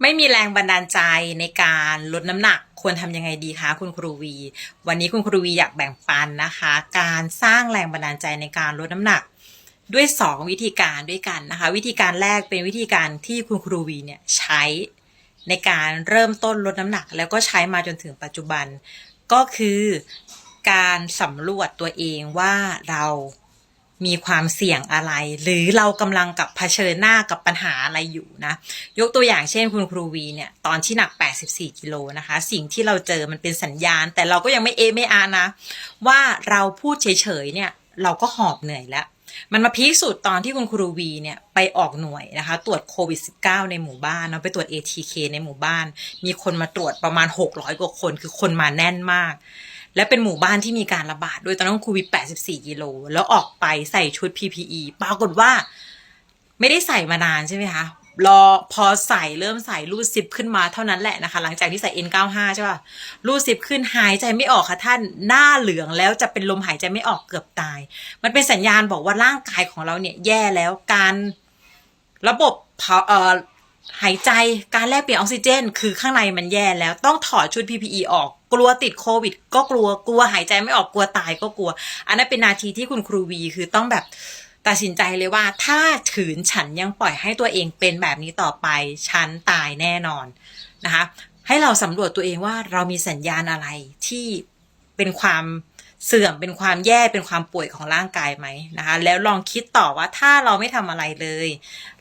ไม่มีแรงบันดาลใจในการลดน้ำหนักควรทำยังไงดีคะคุณครูวี วันนี้คุณครูวีอยากแบ่งปันนะคะ การสร้างแรงบันดาลใจในการลดน้ำหนัก ด้วย 2 วิธีการด้วยกันนะคะ วิธีการแรกเป็นวิธีการที่คุณครูวีเนี่ยใช้ในการเริ่มต้นลดน้ำหนัก แล้วก็ใช้มาจนถึงปัจจุบัน ก็คือการสำรวจตัวเองว่าเรา มีความเสี่ยงอะไร หรือเรากำลังกับเผชิญหน้ากับปัญหาอะไรอยู่นะ ยกตัวอย่างเช่นคุณครูวีเนี่ยตอนที่หนัก 84 กิโลนะคะ สิ่งที่เราเจอมันเป็นสัญญาณ แต่เราก็ยังไม่เอไม่อานะ ว่าเราพูดเฉยๆเนี่ยเราก็หอบเหนื่อยแล้ว มันมาพีคสุดตอนที่คุณครูวีเนี่ยไปออกหน่วยนะคะ ตรวจโควิด -19 ในหมู่บ้านเนาะไปตรวจ ATK ในหมู่บ้าน มีคนมาตรวจประมาณ 600 กว่าคนคือคนมาแน่นมาก และเป็นหมู่บ้านที่มีการระบาดด้วยตอนนั้นโควิด84กิโล แล้วออกไปใส่ชุด PPE ปรากฏว่า ไม่ได้ใส่มานานใช่ไหมคะรอพอใส่เริ่มใส่รูดซิปขึ้นมาเท่านั้นแหละนะคะ หลังจากที่ใส่ N95 ใช่ป่ะรูดซิปขึ้นหายใจไม่ออกค่ะท่านหน้าเหลืองแล้วจะเป็นลมหายใจไม่ออกเกือบตาย มันเป็นสัญญาณบอกว่าร่างกายของเราเนี่ยแย่แล้วการระบบเอ่อหายใจการแลกเปลี่ยนออกซิเจน คือข้างในมันแย่แล้วต้องถอดชุด PPE ออก กลัวติดโควิด ก็กลัวกลัวหายใจไม่ออกกลัวตายก็กลัว อันนั้นเป็นนาทีที่คุณครูวีคือต้องแบบตัดสินใจเลยว่าถ้าถืนฉันยังปล่อยให้ตัวเองเป็นแบบนี้ต่อไป ฉันตายแน่นอนนะคะ ให้เราสำรวจตัวเองว่าเรามีสัญญาณอะไรที่เป็นความเสื่อมเป็นความแย่เป็นความป่วยของร่างกายไหมนะคะ แล้วลองคิดต่อว่าถ้าเราไม่ทำอะไรเลย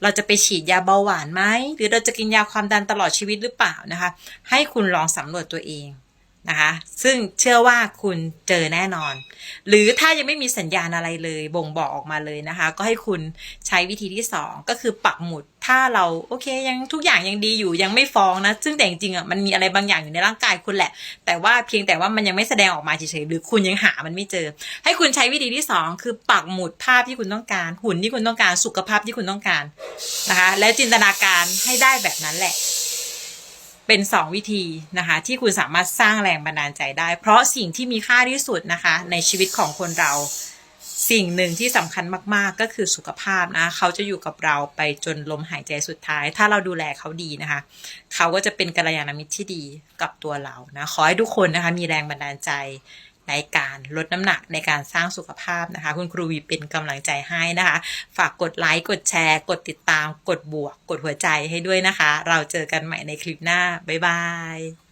เราจะไปฉีดยาเบาหวานไหมหรือเราจะกินยาความดันตลอดชีวิตหรือเปล่านะคะ ให้คุณลองสำรวจตัวเอง นะคะซึ่งเชื่อว่าคุณเจอแน่นอน หรือถ้ายังไม่มีสัญญาณอะไรเลยบ่งบอกออกมาเลยนะคะ ก็ให้คุณใช้วิธีที่ 2 ก็คือปักหมุดถ้าเราโอเคยังทุกอย่างยังดีอยู่ยังไม่ฟ้องนะ ซึ่งแต่จริงๆอะมันมีอะไรบางอย่างอยู่ในร่างกายคุณแหละ แต่ว่าเพียงแต่ว่ามันยังไม่แสดงออกมาเฉยๆหรือคุณยังหามันไม่เจอ ให้คุณใช้วิธีที่ 2 คือปักหมุดภาพที่คุณต้องการหุ่นที่คุณต้องการสุขภาพที่คุณต้องการนะคะแล้วจินตนาการให้ได้แบบนั้นแหละ เป็นสองวิธีนะคะ ที่คุณสามารถสร้างแรงบันดาลใจได้ เพราะสิ่งที่มีค่าที่สุดนะคะ ในชีวิตของคนเราสิ่งหนึ่งที่สำคัญมาก ๆ ก็คือสุขภาพนะเขาจะอยู่กับเราไปจนลมหายใจสุดท้าย ถ้าเราดูแลเขาดีนะคะ เขาก็จะเป็นกัลยาณมิตรที่ดีกับตัวเรานะขอให้ทุกคนนะคะมีแรงบันดาลใจ ในการลดน้ำหนักในการสร้างสุขภาพนะคะ คุณครูวีเป็นกำลังใจให้นะคะ ฝากกดไลค์กดแชร์ กดติดตาม กดบวก กดหัวใจให้ด้วยนะคะ เราเจอกันใหม่ในคลิปหน้า บ๊ายบาย